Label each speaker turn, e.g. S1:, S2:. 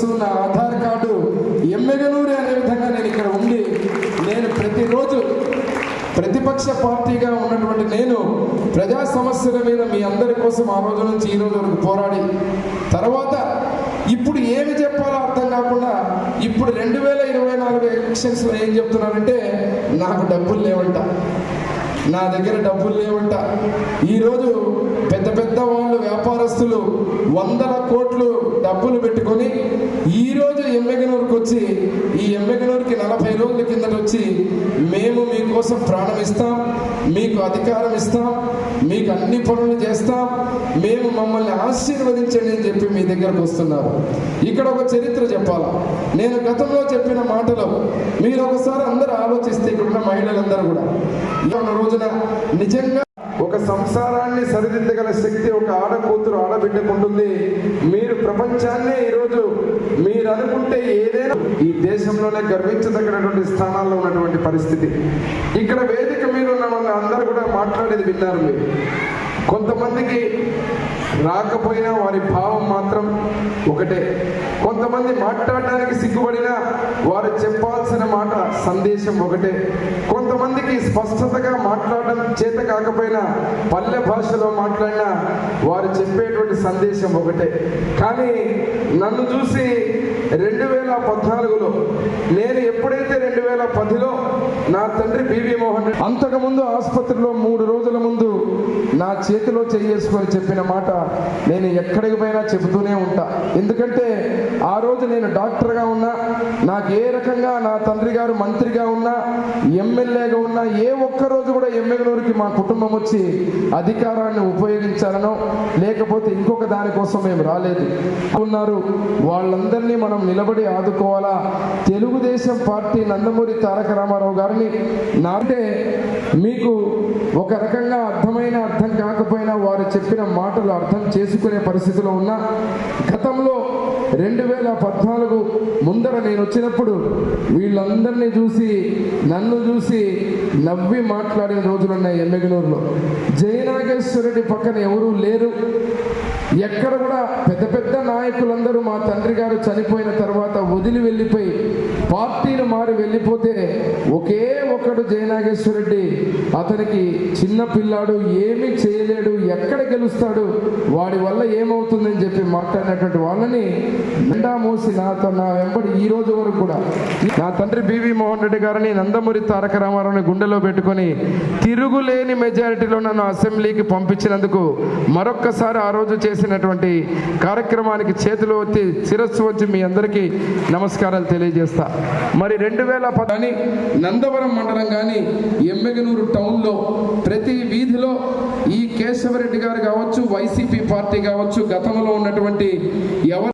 S1: Address నా Aadhaar card ఎమ్మెగనూరి అనే విధంగా నేను ఇక్కడ ఉండి నేను ప్రతిరోజు ప్రతిపక్ష పార్టీగా ఉన్నటువంటి నేను ప్రజా సమస్యల మీద మీ అందరి కోసం ఆ రోజు నుంచి ఈ రోజు వరకు పోరాడి తర్వాత ఇప్పుడు ఏమి చెప్పాలో అర్థం కాకుండా ఇప్పుడు రెండు వేల ఇరవై నాలుగు ఎలక్షన్స్లో ఏం చెప్తున్నారంటే నాకు డబ్బులు లేవంట. నా దగ్గర డబ్బులు లేవంట. ఈరోజు పెద్ద పెద్ద వాళ్ళు వ్యాపారస్తులు వందల కోట్లు డబ్బులు పెట్టుకొని ఈరోజు ఎమ్మెగనూరుకు వచ్చి ఈ ఎమ్మెగనూరుకి నలభై రోజుల కిందట వచ్చి మేము మీకోసం ప్రాణం ఇస్తాం మీకు అధికారం ఇస్తాం మీకు అన్ని పనులు చేస్తాం మేము మమ్మల్ని ఆశీర్వదించండి అని చెప్పి మీ దగ్గరకు వస్తున్నారు. ఇక్కడ ఒక చరిత్ర చెప్పాలా? నేను గతంలో చెప్పిన మాటలు మీరు ఒకసారి అందరూ ఆలోచిస్తే ఇక్కడ ఉన్న మహిళలందరూ కూడా. ఇవాళ రోజున నిజంగా సంసారాన్ని సరిదిద్దగల శక్తి ఒక ఆడకూతురు ఆడబిడ్డకుంటుంది. మీరు ప్రపంచాన్నే ఈరోజు మీరు అనుకుంటే ఏదైనా ఈ దేశంలోనే గర్వించదగినటువంటి స్థానాల్లో ఉన్నటువంటి పరిస్థితి. ఇక్కడ వేదిక మీద ఉన్న వాళ్ళ అందరూ కూడా మాట్లాడేది విన్నారు మీరు. కొంతమందికి రాకపోయినా వారి భావం మాత్రం ఒకటే. కొంతమంది మాట్లాడడానికి సిగ్గుపడినా వారు చెప్పాల్సిన మాట సందేశం ఒకటే. కొంతమందికి స్పష్టతగా మాట్లాడ చేత కాకపోయినా పల్లె భాషలో మాట్లాడినా వారు చెప్పేటువంటి సందేశం ఒకటే. కానీ నన్ను చూసి రెండు వేల పద్నాలుగులో నేను ఎప్పుడైతే రెండు వేల పదిలో నా తండ్రి బివి మోహన్ రెడ్డి. అంతకుముందు ఆసుపత్రిలో మూడు రోజుల ముందు నా చేతిలో చేసుకొని చెప్పిన మాట నేను ఎక్కడికి పోయినా చెబుతూనే ఉంటా. ఎందుకంటే ఆ రోజు నేను డాక్టర్గా ఉన్నా నాకు ఏ రకంగా నా తండ్రి గారు మంత్రిగా ఉన్నా ఎమ్మెల్యేగా ఉన్నా ఏ ఒక్క రోజు కూడా ఎమ్మెల్యేకి మా కుటుంబం వచ్చి అధికారాన్ని ఉపయోగించాలనో లేకపోతే ఇంకొక దానికోసం మేము రాలేదు. ఉన్నారు. వాళ్ళందరినీ మనం నిలబడి ఆదుకోవాలా? తెలుగుదేశం పార్టీ నందమూరి తారక రామారావు గారిని నాటే మీకు ఒక రకంగా అర్థమైన అర్థం కాకపోయినా వారు చెప్పిన మాటలు అర్థం చేసుకునే పరిస్థితిలో ఉన్నా గతంలో రెండు వేల పద్నాలుగు ముందర నేను వచ్చినప్పుడు వీళ్ళందరినీ చూసి నన్ను చూసి నవ్వి మాట్లాడిన రోజులున్నాయి ఎమ్మెగనూరులో. జయనాగేశ్వరుడి పక్కన ఎవరూ లేరు. ఎక్కడ కూడా పెద్ద పెద్ద నాయకులందరూ మా తండ్రి గారు చనిపోయిన తర్వాత వదిలి వెళ్ళిపోయి పార్టీలు మారి వెళ్ళిపోతే ఒకే ఒకడు జయనాగేశ్వరరెడ్డి అతనికి చిన్న పిల్లాడు ఏమీ చేయలేడు ఎక్కడ గెలుస్తాడు వాడి వల్ల ఏమవుతుందని చెప్పి మాట్లాడినటువంటి వాళ్ళని నిండా మోసి నాతో నా వెంబడి ఈ రోజు వరకు కూడా నా తండ్రి బివి మోహన్ రెడ్డి గారిని నందమూరి తారక రామారావుని గుండెలో పెట్టుకొని తిరుగులేని మెజారిటీలో నన్ను అసెంబ్లీకి పంపించినందుకు మరొక్కసారి ఆ రోజు చేసినటువంటి కార్యక్రమానికి చేతులు వచ్చి శిరస్సు వచ్చి మీ అందరికీ నమస్కారాలు తెలియజేస్తా. మరి రెండు వేల పదని నందవరం మండలం కానీ ఎమ్మెగనూరు టౌన్లో ప్రతి వీధిలో ఈ కేశవరెడ్డి గారు కావచ్చు వైసీపీ పార్టీ కావచ్చు గతంలో ఉన్నటువంటి ఎవరు